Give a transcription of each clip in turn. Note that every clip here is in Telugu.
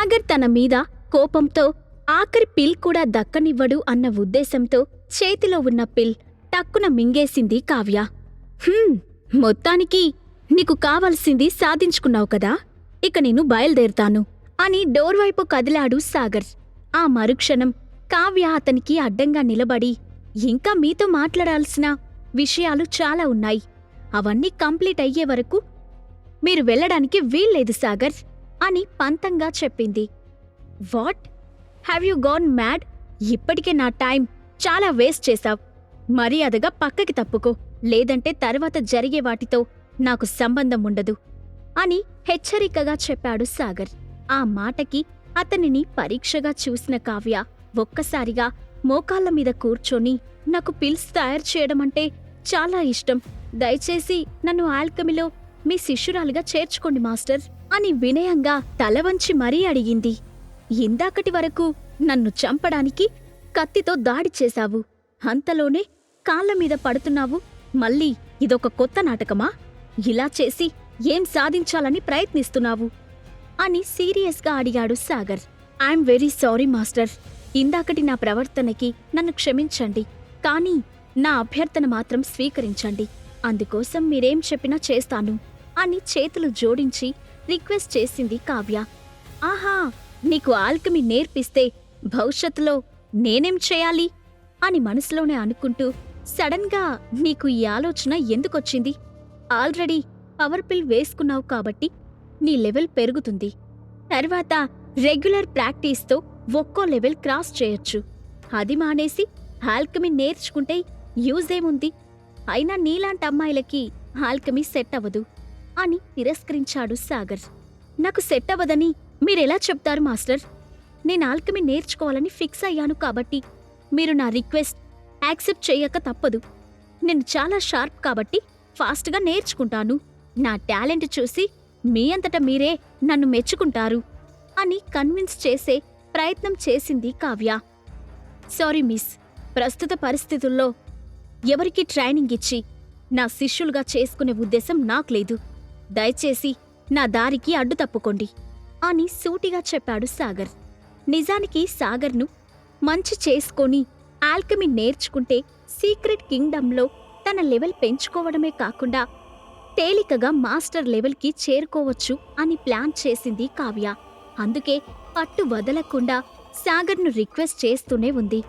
సాగర్ తన మీద కోపంతో ఆఖరి పిల్ కూడా దక్కనివ్వడు అన్న ఉద్దేశంతో చేతిలో ఉన్న పిల్ టక్కున మింగేసింది కావ్య. "హ్మ్, మొత్తానికి నీకు కావలసింది సాధించుకున్నావు కదా ఇక నేను బయలుదేరుతాను అని డోర్ వైపు కదిలాడు సాగర్. ఆ మరుక్షణం కావ్య అతనికి అడ్డంగా నిలబడి ఇంకా మీతో మాట్లాడాల్సిన విషయాలు చాలా ఉన్నాయి. అవన్నీ కంప్లీట్ అయ్యే వరకు మీరు వెళ్ళడానికి వీల్లేదు సాగర్. అని పంతంగా చెప్పింది. What? Have you gone mad? ఇప్పటికే నా టైం చాలా వేస్ట్ చేశావ్. మర్యాదగా పక్కకి తప్పుకో. లేదంటే తర్వాత జరిగే వాటితో నాకు సంబంధం ఉండదు అని హెచ్చరికగా చెప్పాడు సాగర్. ఆ మాటకి అతనిని పరీక్షగా చూసిన కావ్య ఒక్కసారిగా మోకాళ్ళ మీద కూర్చొని నాకు పిల్స్ తయారు చేయడమంటే చాలా ఇష్టం. దయచేసి నన్ను ఆల్కమిలో మీ శిష్యురాలుగా చేర్చుకోండి మాస్టర్. అని వినయంగా తల వంచి మరీ అడిగింది. ఇందాకటి వరకు నన్ను చంపడానికి కత్తితో దాడి చేశావు. అంతలోనే కాళ్ళ మీద పడుతున్నావు. మళ్ళీ ఇదొక కొత్త నాటకమా? ఇలా చేసి ఏం సాధించాలని ప్రయత్నిస్తున్నావు? అని సీరియస్గా అడిగాడు Sagar. I'm very sorry master. ఇందాకటి నా ప్రవర్తనకి నన్ను క్షమించండి. కానీ నా అభ్యర్థన మాత్రం స్వీకరించండి. అందుకోసం మీరేం చెప్పినా చేస్తాను అని చేతులు జోడించి రిక్వెస్ట్ చేసింది కావ్య. ఆహా నీకు ఆల్కమి నేర్పిస్తే భవిష్యత్తులో నేనేం చేయాలి? అని మనసులోనే అనుకుంటూ సడన్గా నీకు ఈ ఆలోచన ఎందుకొచ్చింది? ఆల్రెడీ పవర్ పిల్ వేసుకున్నావు కాబట్టి నీ లెవెల్ పెరుగుతుంది. తర్వాత రెగ్యులర్ ప్రాక్టీస్తో ఒక్కో లెవెల్ క్రాస్ చేయొచ్చు. అది మానేసి ఆల్కమీ నేర్చుకుంటే యూజ్ ఏముంది అయినా నీలాంటి అమ్మాయిలకి ఆల్కమీ సెట్ అవ్వదు. అని తిరస్కరించాడు సాగర్. నాకు సెట్ అవ్వదని మీరెలా చెప్తారు మాస్టర్? నేను ఆల్కమీ నేర్చుకోవాలని ఫిక్స్ అయ్యాను కాబట్టి మీరు నా రిక్వెస్ట్ యాక్సెప్ట్ చేయక తప్పదు. నేను చాలా షార్ప్ కాబట్టి ఫాస్ట్గా నేర్చుకుంటాను. నా టాలెంట్ చూసి మీ అంతట మీరే నన్ను మెచ్చుకుంటారు అని కన్విన్స్ చేసే ప్రయత్నం చేసింది కావ్య. సారీ మిస్ ప్రస్తుత పరిస్థితుల్లో ఎవరికి ట్రైనింగ్ ఇచ్చి నా శిష్యులుగా చేసుకునే ఉద్దేశం నాకు లేదు. దయచేసి నా దారికి అడ్డు తప్పుకోండి అని సూటిగా చెప్పాడు సాగర్. నిజానికి సాగర్ను మంచి చేసుకొని ఆల్కమీ నేర్చుకుంటే సీక్రెట్ కింగ్డమ్లో తన లెవెల్ పెంచుకోవడమే కాకుండా తేలికగా మాస్టర్ లెవెల్కి చేరుకోవచ్చు అని ప్లాన్ చేసింది కావ్య. అందుకే పట్టు వదలకుండా సాగర్ను రిక్వెస్ట్ చేస్తూనే ఉంది.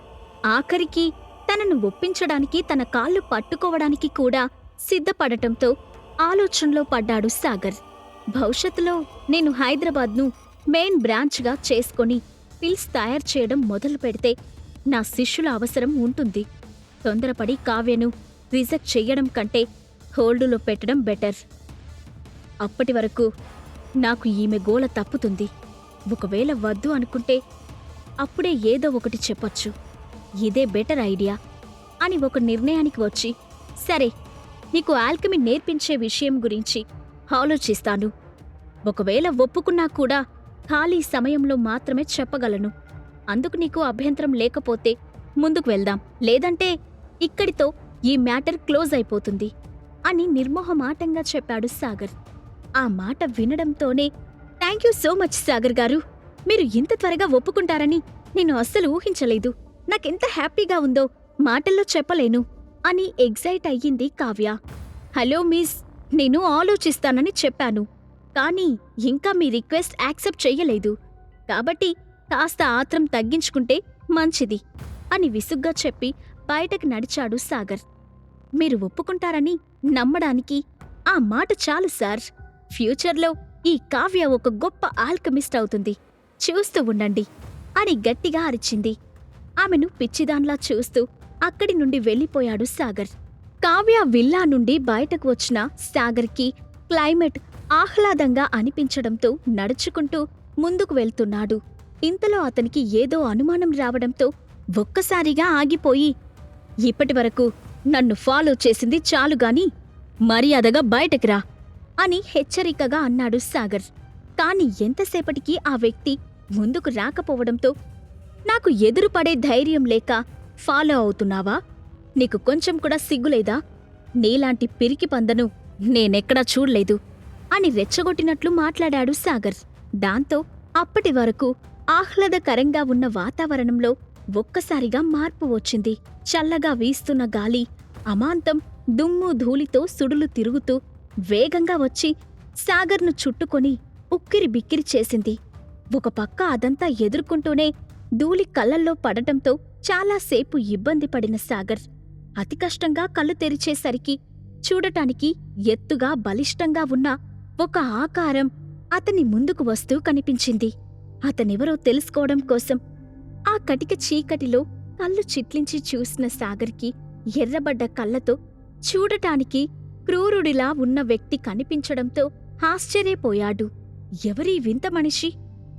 ఆఖరికి తనను ఒప్పించడానికి తన కాళ్ళు పట్టుకోవడానికి కూడా సిద్ధపడటంతో ఆలోచనలో పడ్డాడు సాగర్. భవిష్యత్తులో నేను హైదరాబాద్ను మెయిన్ బ్రాంచ్గా చేసుకొని పిల్స్ తయారు చేయడం మొదలు పెడితే నా శిష్యుల అవసరం ఉంటుంది. తొందరపడి కావ్యను రిజెక్ట్ చెయ్యడం కంటే హోల్డులో పెట్టడం బెటర్. అప్పటి వరకు నాకు ఈమె గోల తప్పుతుంది. ఒకవేళ వద్దు అనుకుంటే అప్పుడే ఏదో ఒకటి చెప్పొచ్చు. ఇదే బెటర్ ఐడియా అని ఒక నిర్ణయానికి వచ్చి సరే నీకు ఆల్కమీ నేర్పించే విషయం గురించి ఆలోచిస్తాను. ఒకవేళ ఒప్పుకున్నా కూడా ఖాళీ సమయంలో మాత్రమే చెప్పగలను. అందుకు నీకు అభ్యంతరం లేకపోతే ముందుకు వెళ్దాం. లేదంటే ఇక్కడితో ఈ మ్యాటర్ క్లోజ్ అయిపోతుంది అని నిర్మోహమాటంగా చెప్పాడు సాగర్. ఆ మాట వినడంతోనే thank you so much Sagar గారు. మీరు ఇంత త్వరగా ఒప్పుకుంటారని నేను అస్సలు ఊహించలేదు. నాకెంత హ్యాపీగా ఉందో మాటల్లో చెప్పలేను. అని ఎగ్జైట్ అయ్యింది కావ్య. హలో మిస్ నేను ఆలోచిస్తానని చెప్పాను. కానీ ఇంకా మీ రిక్వెస్ట్ యాక్సెప్ట్ చేయలేదు కాబట్టి కాస్త ఆత్రం తగ్గించుకుంటే మంచిది అని విసుగ్గా చెప్పి బయటకు నడిచాడు సాగర్. మీరు ఒప్పుకుంటారని నమ్మడానికి ఆ మాట చాలు సార్. ఫ్యూచర్లో ఈ కావ్య ఒక గొప్ప ఆల్కమిస్ట్ అవుతుంది. చూస్తూ ఉండండి అని గట్టిగా అరిచింది. ఆమెను పిచ్చిదాన్లా చూస్తూ అక్కడి నుండి వెళ్ళిపోయాడు సాగర్. కావ్య విల్లా నుండి బయటకు వచ్చిన సాగర్కి క్లైమేట్ ఆహ్లాదంగా అనిపించడంతో నడుచుకుంటూ ముందుకు వెళ్తున్నాడు. ఇంతలో అతనికి ఏదో అనుమానం రావడంతో ఒక్కసారిగా ఆగిపోయి ఇప్పటివరకు నన్ను ఫాలో చేసింది చాలుగాని మర్యాదగా బయటకు రా అని హెచ్చరికగా అన్నాడు సాగర్. కాని ఎంతసేపటికి ఆ వ్యక్తి ముందుకు రాకపోవడంతో నాకు ఎదురుపడే ధైర్యం లేక ఫాలో అవుతున్నావా? నీకు కొంచెం కూడా సిగ్గులేదా నీలాంటి పిరికి పందను నేనెక్కడా చూడలేదు. అని రెచ్చగొట్టినట్లు మాట్లాడాడు సాగర్. దాంతో అప్పటి వరకు ఆహ్లాదకరంగా ఉన్న వాతావరణంలో ఒక్కసారిగా మార్పు వచ్చింది. చల్లగా వీస్తున్న గాలి అమాంతం దుమ్ము ధూళితో సుడులు తిరుగుతూ వేగంగా వచ్చి సాగర్ను చుట్టుకొని ఉక్కిరి బిక్కిరి చేసింది. ఒక పక్క అదంతా ఎదుర్కొంటూనే ధూళి కళ్ళల్లో పడటంతో చాలాసేపు ఇబ్బంది పడిన సాగర్. అతి కష్టంగా కళ్ళు తెరిచేసరికి చూడటానికి ఎత్తుగా బలిష్టంగా ఉన్న ఒక ఆకారం అతని ముందుకు వస్తూ కనిపించింది. అతనెవరో తెలుసుకోవడం కోసం ఆ కటిక చీకటిలో కళ్ళు చిట్లించి చూసిన సాగర్కి ఎర్రబడ్డ కళ్ళతో చూడటానికి క్రూరుడిలా ఉన్న వ్యక్తి కనిపించడంతో ఆశ్చర్యపోయాడు. ఎవరీ వింత మనిషి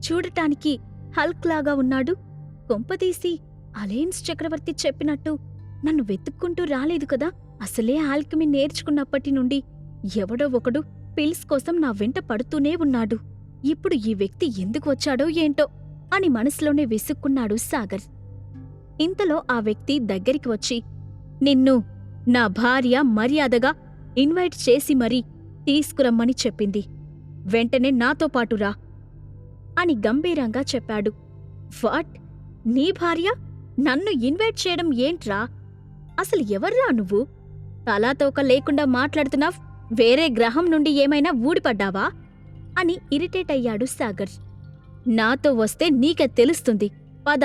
చూడటానికి హల్క్ లాగా ఉన్నాడు. కొంపదీసి అలేన్స్ చక్రవర్తి చెప్పినట్టు నన్ను వెతుక్కుంటూ రాలేదు కదా. అసలే ఆల్కమీ నేర్చుకున్నప్పటి నుండి ఎవడో ఒకడు పిల్స్ కోసం నా వెంట పడుతూనే ఉన్నాడు. ఇప్పుడు ఈ వ్యక్తి ఎందుకు వచ్చాడో ఏంటో అని మనసులోనే విసుక్కున్నాడు సాగర్. ఇంతలో ఆ వ్యక్తి దగ్గరికి వచ్చి నిన్ను నా భార్య మర్యాదగా ఇన్వైట్ చేసి మరీ తీసుకురమ్మని చెప్పింది. వెంటనే నాతో పాటు రా. అని గంభీరంగా చెప్పాడు. వాట్? నీ భార్య? నన్ను ఇన్వైట్ చేయడం ఏంట్రా? అసలు ఎవర్రా నువ్వు? తలాతోక లేకుండా మాట్లాడుతున్నా వేరే గ్రహం నుండి ఏమైనా ఊడిపడ్డావా? అని ఇరిటేట్ అయ్యాడు సాగర్. నాతో వస్తే నీకే తెలుస్తుంది. పద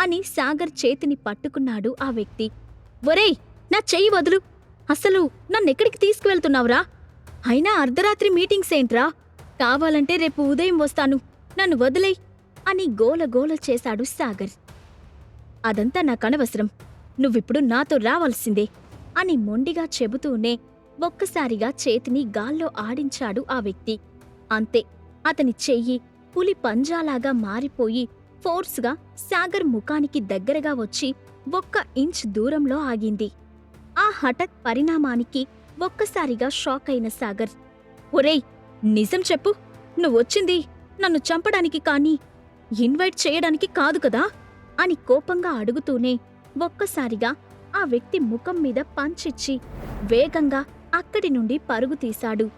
అని సాగర్ చేతిని పట్టుకున్నాడు ఆ వ్యక్తి. ఒరేయ్ నా చెయ్యి వదులు. అసలు నన్నెక్కడికి తీసుకువెళ్తున్నావురా? అయినా అర్ధరాత్రి మీటింగ్స్ ఏంట్రా? కావాలంటే రేపు ఉదయం వస్తాను. నన్ను వదిలేయ్ అని గోలగోల చేశాడు సాగర్. అదంతా నాకనవసరం నువ్విప్పుడు నాతో రావాల్సిందే అని మొండిగా చెబుతూనే ఒక్కసారిగా చేతిని గాల్లో ఆడించాడు ఆ వ్యక్తి. అంతే అతని చెయ్యి పులి పంజాలాగా మారిపోయి ఫోర్స్గా సాగర్ ముఖానికి దగ్గరగా వచ్చి ఒక్క ఇంచ్ దూరంలో ఆగింది. ఆ హఠత్ పరిణామానికి ఒక్కసారిగా షాక్ అయిన సాగర్ ఒరేయ్ నిజం చెప్పు నువ్వొచ్చింది నన్ను చంపడానికి కానీ ఇన్వైట్ చేయడానికి కాదు కదా? అని కోపంగా అడుగుతూనే ఒక్కసారిగా ఆ వ్యక్తి ముఖం మీద పంచిచ్చి వేగంగా అక్కడి నుండి పరుగు తీశాడు.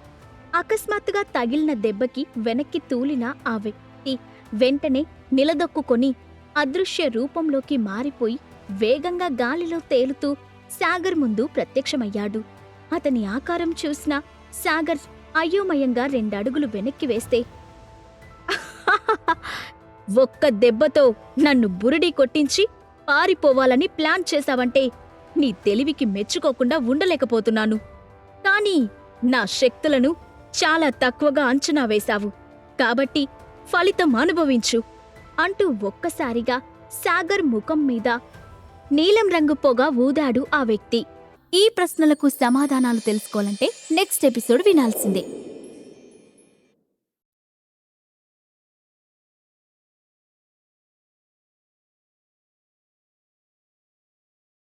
అకస్మాత్తుగా తగిలిన దెబ్బకి వెనక్కి తూలిన ఆ వ్యక్తి వెంటనే నిలదొక్కుకొని అదృశ్య రూపంలోకి మారిపోయి వేగంగా గాలిలో తేలుతూ సాగర్ ముందు ప్రత్యక్షమయ్యాడు. అతని ఆకారం చూసిన సాగర్ అయోమయంగా రెండడుగులు వెనక్కి వేస్తే ఒక్క దెబ్బతో నన్ను బురడీ కొట్టించి పారిపోవాలని ప్లాన్ చేశావంటే నీ తెలివికి మెచ్చుకోకుండా ఉండలేకపోతున్నాను. కానీ నా శక్తులను చాలా తక్కువగా అంచనా వేశావు. కాబట్టి ఫలితం అనుభవించు. అంటూ ఒక్కసారిగా సాగర్ ముఖం మీద నీలం రంగు పొగ ఊదాడు ఆ వ్యక్తి. ఈ ప్రశ్నలకు సమాధానాలు తెలుసుకోవాలంటే నెక్స్ట్ ఎపిసోడ్ వినాల్సిందే.